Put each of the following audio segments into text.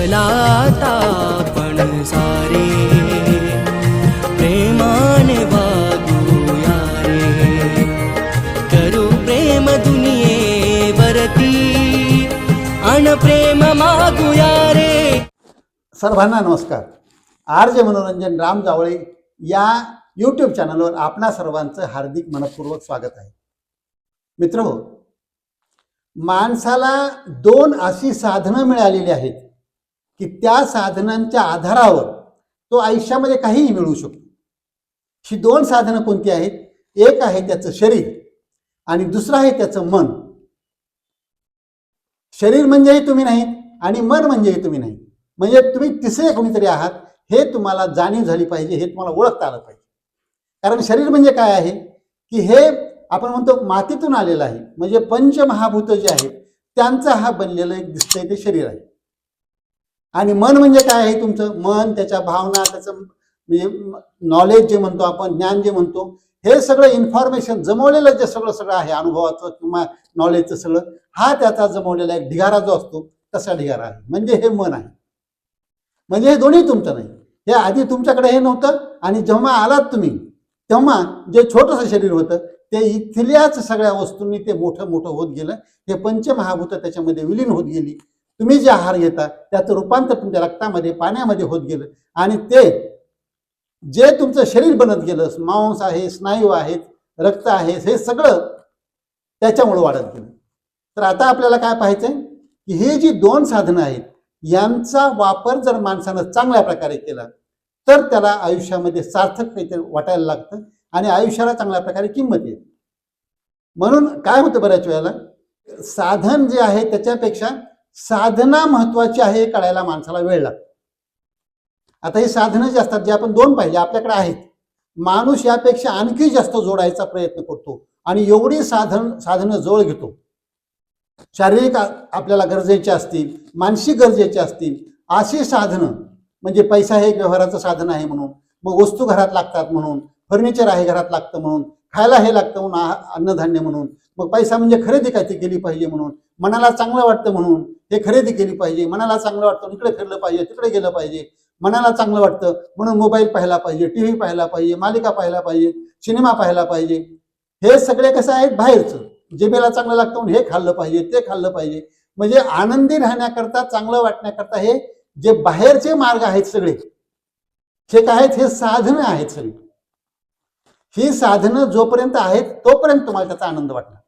चला आता सारे. प्रेमाने वागूया रे करू प्रेम दुनियेवरती अन प्रेम मागूया रे सर्वांना नमस्कार. आर जे मनोरंजन राम जावळे या यूट्यूब चॅनलवर आपणा सर्वांचं हार्दिक मनपूर्वक स्वागत आहे. मित्र माणसाला दोन अशी साधनं मिळालेली आहेत. की त्या साधनांच्या आधारावर तो आयुष्यामध्ये काहीही मिळवू शकतो. ही दोन साधनं कोणती आहेत? एक आहे त्याचं शरीर आणि दुसरं आहे त्याचं मन. शरीर म्हणजेही तुम्ही नाही आणि मन म्हणजेही तुम्ही नाही म्हणजे तुम्ही तिसरे कोणीतरी आहात हे तुम्हाला जाणीव झाली पाहिजे हे तुम्हाला ओळखता आलं पाहिजे. कारण शरीर म्हणजे काय आहे? की हे आपण म्हणतो मातीतून आलेलं आहे. म्हणजे पंचमहाभूत जे आहेत त्यांचा हा बनलेलं एक दिसतंय ते शरीर आहे. आणि मन म्हणजे काय आहे तुमचं? मन त्याच्या भावना त्याचं म्हणजे नॉलेज जे म्हणतो आपण ज्ञान जे म्हणतो हे सगळं इन्फॉर्मेशन जमवलेलं जे सगळं सगळं आहे अनुभवाचं किंवा नॉलेजचं सगळं हा त्याचा जमवलेला एक ढिगारा जो असतो तसा ढिगारा आहे. म्हणजे हे मन आहे. म्हणजे हे दोन्ही तुमचं नाही. हे आधी तुमच्याकडे हे नव्हतं आणि जेव्हा आलात तुम्ही तेव्हा जे छोटंसं शरीर होतं ते इथल्याच सगळ्या वस्तूंनी ते मोठं मोठं होत गेलं. हे पंचमहाभूत त्याच्यामध्ये विलीन होत गेली. तुम्ही जे आहार घेता त्याचं रूपांतर तुमच्या रक्तामध्ये पाण्यामध्ये होत गेलं. आणि ते जे तुमचं शरीर बनत गेलं मांस आहे स्नायू आहेत रक्त आहे हे सगळं त्याच्यामुळे वाढत गेलं. तर आता आपल्याला काय पाहायचंय? की हे जी दोन साधनं आहेत यांचा वापर जर माणसानं चांगल्या प्रकारे केला तर त्याला आयुष्यामध्ये सार्थक काहीतरी वाटायला लागतं आणि आयुष्याला चांगल्या प्रकारे किंमत येते. म्हणून काय होतं बऱ्याच वेळेला? साधन जे आहे त्याच्यापेक्षा साधना महत्वाची आहे हे कळायला माणसाला वेळ लागतो. आता हे साधनं जे असतात जे आपण दोन पाहिजे आपल्याकडे आहेत. माणूस यापेक्षा आणखी जास्त जोडायचा प्रयत्न करतो आणि एवढी साधन साधनं जवळ घेतो. शारीरिक आपल्याला गरजेचे असतील मानसिक गरजेचे असतील अशी साधनं म्हणजे पैसा हे एक व्यवहाराचं साधन आहे म्हणून मग वस्तू घरात लागतात म्हणून फर्निचर आहे घरात लागतं म्हणून खायला हे लागतं म्हणून अन्नधान्य म्हणून मग पैसा म्हणजे खरेदी काय ती केली पाहिजे म्हणून मनाला चांगलं वाटतं म्हणून हे खरेदी केली पाहिजे मनाला चांगलं वाटतं इकडे फिरलं पाहिजे तिकडे गेलं पाहिजे मनाला चांगलं वाटतं म्हणून मोबाईल पाहायला पाहिजे टी व्ही पाहायला पाहिजे मालिका पाहायला पाहिजे सिनेमा पाहायला पाहिजे. हे सगळे कसं आहेत? बाहेरचं. जेबेला चांगलं लागतं म्हणून हे खाल्लं पाहिजे ते खाल्लं पाहिजे. म्हणजे आनंदी राहण्याकरता चांगलं वाटण्याकरता हे जे बाहेरचे मार्ग आहेत सगळे हे काय आहेत? हे साधनं आहेत सगळी. ही साधनं जोपर्यंत आहेत तोपर्यंत तुम्हाला त्याचा आनंद वाटणार.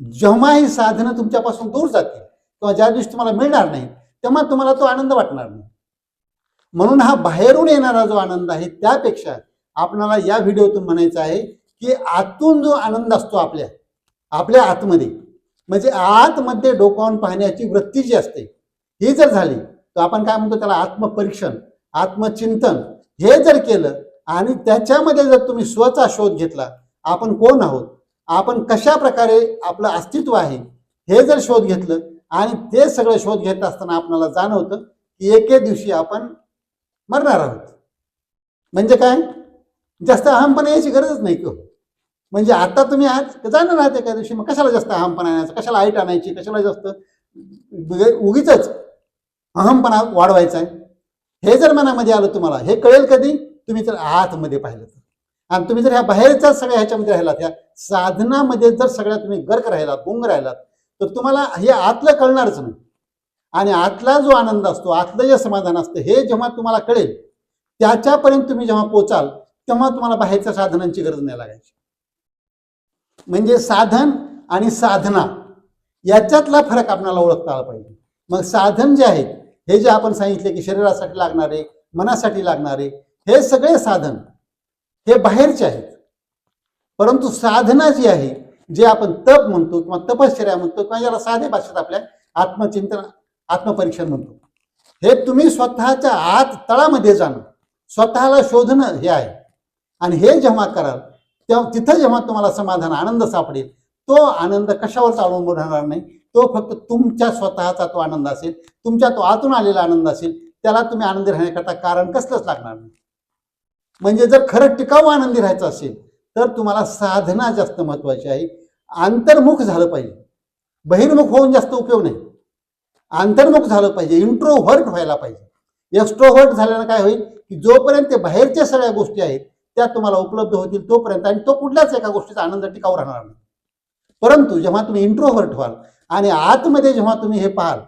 जेव्हा ही साधनं तुमच्यापासून दूर जातील किंवा ज्या दिवशी तुम्हाला मिळणार नाही तेव्हा तुम्हाला तो आनंद वाटणार नाही. म्हणून हा बाहेरून येणारा जो आनंद आहे त्यापेक्षा आपणाला या व्हिडिओतून म्हणायचं आहे की आतून जो आनंद असतो आपल्या आपल्या आतमध्ये म्हणजे आतमध्ये डोकावून पाहण्याची वृत्ती जी असते ही जर झाली तर आपण काय म्हणतो त्याला आत्मपरीक्षण आत्मचिंतन हे जर केलं आणि त्याच्यामध्ये जर तुम्ही स्वचा शोध घेतला आपण कोण आहोत? आपण कशा प्रकारे आपलं अस्तित्व आहे हे जर शोध घेतलं आणि ते सगळं शोध घेत असताना आपल्याला जाणवतं की एके दिवशी आपण मरणार आहोत. म्हणजे काय? जास्त अहमपणा यायची गरजच नाही किंवा हो. म्हणजे आता तुम्ही आहात जाणार आहात एका दिवशी? मग कशाला जास्त अहमपणा आणायचा? कशाला आईट आणायची? कशाला जास्त म्हणजे उगीच अहमपणा वाढवायचा आहे? हे जर मनामध्ये आलं तुम्हाला हे कळेल कधी? तुम्ही जर आतमध्ये पाहिलं तर. आणि तुम्ही जर ह्या बाहेरच्या सगळ्या ह्याच्यामध्ये राहिलात ह्या साधनामध्ये जर सगळ्या तुम्ही गर्क राहिलात गुंग राहिलात तर तुम्हाला हे आतलं कळणारच नाही. आणि आतला जो आनंद असतो आतलं जे समाधान असतं हे जेव्हा तुम्हाला कळेल त्याच्यापर्यंत तुम्ही जेव्हा पोचाल तेव्हा तुम्हाला बाहेरच्या साधनांची गरज नाही लागायची. म्हणजे साधन आणि साधना याच्यातला फरक आपल्याला ओळखता आला पाहिजे. मग साधन जे आहेत हे जे आपण सांगितले की शरीरासाठी लागणारे मनासाठी लागणारे हे सगळे साधन हे बाहेरचे आहेत. परंतु साधना जी आहे जे आपण तप म्हणतो किंवा तपश्चर्या म्हणतो किंवा याला साध्या भाषेत आपल्या आत्मचिंतन आत्मपरीक्षण म्हणतो. हे तुम्ही स्वतःच्या आत तळामध्ये जाणं. स्वतःला शोधणं हे आहे. आणि हे जेव्हा कराल तेव्हा तिथं जेव्हा तुम्हाला समाधान आनंद सापडेल तो आनंद कशावर अवलंबून राहणार नाही. तो फक्त तुमच्या स्वतःचा तो आनंद असेल तुमच्या तो आतून आलेला आनंद असेल त्याला तुम्ही आनंदी राहण्याकरता कारण कसलंच लागणार नाही. म्हणजे जर खरं टिकाऊ आनंदी राहायचं असेल तर तुम्हाला साधना जास्त महत्त्वाची आहे. अंतर्मुख झालं पाहिजे. बहिर्मुख होऊन जास्त उपयोग नाही. अंतर्मुख झालं पाहिजे. इंट्रोव्हर्ट व्हायला पाहिजे. एक्स्ट्रोव्हर्ट झाल्यानं काय होईल की जोपर्यंत ते बाहेरच्या सगळ्या गोष्टी आहेत त्या तुम्हाला उपलब्ध होतील तोपर्यंत आणि तो कुठल्याच एका गोष्टीचा आनंद टिकाऊ राहणार नाही. परंतु जेव्हा तुम्ही इंट्रोव्हर्ट व्हाल आणि आतमध्ये जेव्हा तुम्ही हे पाहाल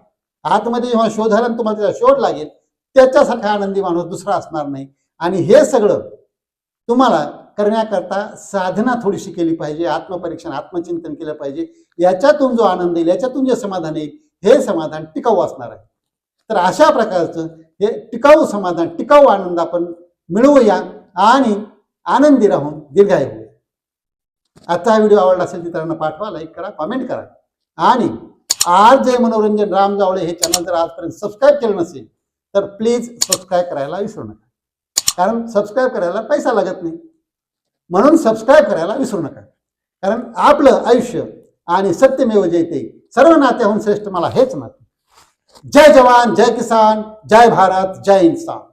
आतमध्ये जेव्हा शोधाल तुम्हाला त्याचा शोध लागेल त्याच्यासारखा आनंदी माणूस दुसरा असणार नाही. आणि हे सगळं तुम्हाला करण्याकरता साधना थोडीशी केली पाहिजे आत्मपरीक्षण आत्मचिंतन केलं पाहिजे. याच्यातून जो आनंद येईल याच्यातून जे समाधान येईल हे समाधान टिकाऊ असणार आहे. तर अशा प्रकारचं हे टिकाऊ समाधान टिकाऊ आनंद आपण मिळवूया आणि आनंदी राहून दीर्घायू होऊया. आजचा हा व्हिडिओ आवडला असेल इतरांना पाठवा लाईक करा कमेंट करा. आणि आज जे मनोरंजन राम जावळे हे चॅनल जर आजपर्यंत सबस्क्राईब केलं नसेल तर प्लीज सबस्क्राईब करायला विसरू नका. कारण सबस्क्राईब करायला पैसा लागत नाही. म्हणून सबस्क्राईब करायला विसरू नका. कारण आपलं आयुष्य आणि सत्यमेव जयते. सर्व नात्याहून श्रेष्ठ मला हेच नाते जय जवान जय किसान जय भारत जय इन्सान